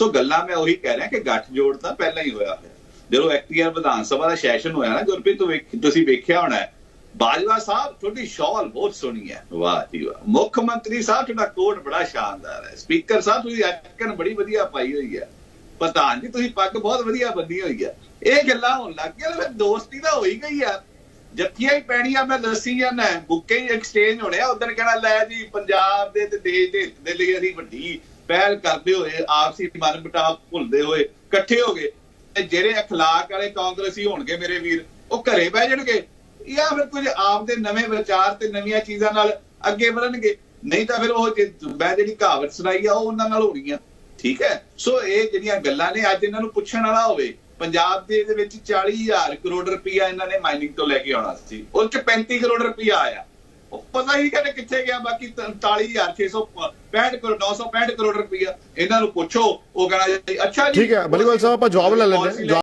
ਸੋ ਗੱਲਾਂ ਮੈਂ ਉਹੀ ਕਹਿ ਰਿਹਾ ਕਿ ਗੱਠ ਜੋੜ ਤਾਂ ਪਹਿਲਾਂ ਹੀ ਹੋਇਆ ਹੋਇਆ। ਜਦੋਂ ਐਕਟੀਆਰ ਵਿਧਾਨ ਸਭਾ ਦਾ ਸੈਸ਼ਨ ਹੋਇਆ ਨਾ, ਗੁਰਪ੍ਰੀਤ, ਤੋਂ ਤੁਸੀਂ ਵੇਖਿਆ ਹੋਣਾ ਬਾਜਵਾ ਸਾਹਿਬ, ਤੁਹਾਡੀ ਸ਼ਾਲ ਬਹੁਤ ਸੋਹਣੀ ਹੈ। ਵਾਹ ਜੀ ਵਾਹ। ਮੁੱਖ ਮੰਤਰੀ ਸਾਹਿਬ, ਤੁਹਾਡਾ ਕੋਟ ਬੜਾ ਸ਼ਾਨਦਾਰ ਹੈ। ਸਪੀਕਰ ਸਾਹਿਬ, ਤੁਸੀਂ ਐਕਨ ਬੜੀ ਵਧੀਆ ਪਾਈ ਹੋਈ ਹੈ। ਪ੍ਰਧਾਨ ਜੀ, ਤੁਸੀਂ ਪੱਗ ਬਹੁਤ ਵਧੀਆ ਬੰਨੀ ਹੋਈ ਹੈ ਇਹ ਗੱਲਾਂ ਹੋਣ ਲੱਗ ਗਈਆਂ, ਫਿਰ ਦੋਸਤੀ ਤਾਂ ਹੋਈ ਗਈ ਆ। ਜੱਥੀਆਂ ਹੀ ਪੈਣੀਆਂ ਮੈਂ ਦੱਸੀ ਜਾਂਦਾ ਬੁੱਕੇ ਹੀ ਐਕਸਚੇਂਜ ਹੋਣੇ ਆ ਉਦੋਂ ਕਹਿਣਾ ਲੈ ਜੀ ਪੰਜਾਬ ਦੇ ਤੇ ਦੇਸ਼ ਦੇ ਹਿੱਤ ਦੇ ਲਈ ਅਸੀਂ ਵੱਡੀ ਪਹਿਲ ਕਰਦੇ ਹੋਏ ਆਪਸੀ ਮਨ ਮੁਟਾਵ ਭੁੱਲਦੇ ਹੋਏ ਇਕੱਠੇ ਹੋ ਗਏ ਤੇ ਜਿਹੜੇ اخلاق ਵਾਲੇ ਕਾਂਗਰਸੀ ਹੋਣਗੇ ਮੇਰੇ ਵੀਰ ਉਹ ਘਰੇ ਬਹਿ ਜਾਣਗੇ ਜਾਂ ਫਿਰ ਕੁਝ ਆਪ ਦੇ ਨਵੇਂ ਵਿਚਾਰ ਤੇ ਨਵੀਆਂ ਚੀਜ਼ਾਂ ਨਾਲ ਅੱਗੇ ਵਧਣਗੇ ਨਹੀਂ ਤਾਂ ਫਿਰ ਉਹ ਜੇ- ਮੈਂ ਜਿਹੜੀ ਕਹਾਵਤ ਸੁਣਾਈ ਆ ਉਹ ਉਹਨਾਂ ਨਾਲ ਹੋਣਗੀਆਂ ਠੀਕ ਹੈ ਸੋ ਇਹ ਜਿਹੜੀਆਂ ਗੱਲਾਂ ਨੇ ਅੱਜ ਇਹਨਾਂ ਨੂੰ ਪੁੱਛਣ ਵਾਲਾ ਹੋਵੇ ਪੰਜਾਬ ਦੇ ਦੇ ਵਿੱਚ 40000 ਕਰੋੜ ਰੁਪਇਆ ਇਹਨਾਂ ਨੇ ਮਾਈਨਿੰਗ ਤੋਂ ਲੈ ਕੇ ਆਉਣਾ ਸੀ। ਉਹ ਚ 35 ਕਰੋੜ ਰੁਪਇਆ ਆਇਆ। ਉਹ ਪਤਾ ਹੀ ਕਹਿੰਦੇ ਕਿੱਥੇ ਗਿਆ ਬਾਕੀ 49665 ਕਰੋੜ 965 ਕਰੋੜ ਰੁਪਇਆ ਇਹਨਾਂ ਨੂੰ ਪੁੱਛੋ ਉਹ ਕਹਿੰਦਾ ਅੱਛਾ ਜੀ। ਠੀਕ ਹੈ, ਮਲੀਵਾਲ ਸਾਹਿਬ, ਆਪਾਂ ਜਵਾਬ ਲੈ ਲੈਂਦੇ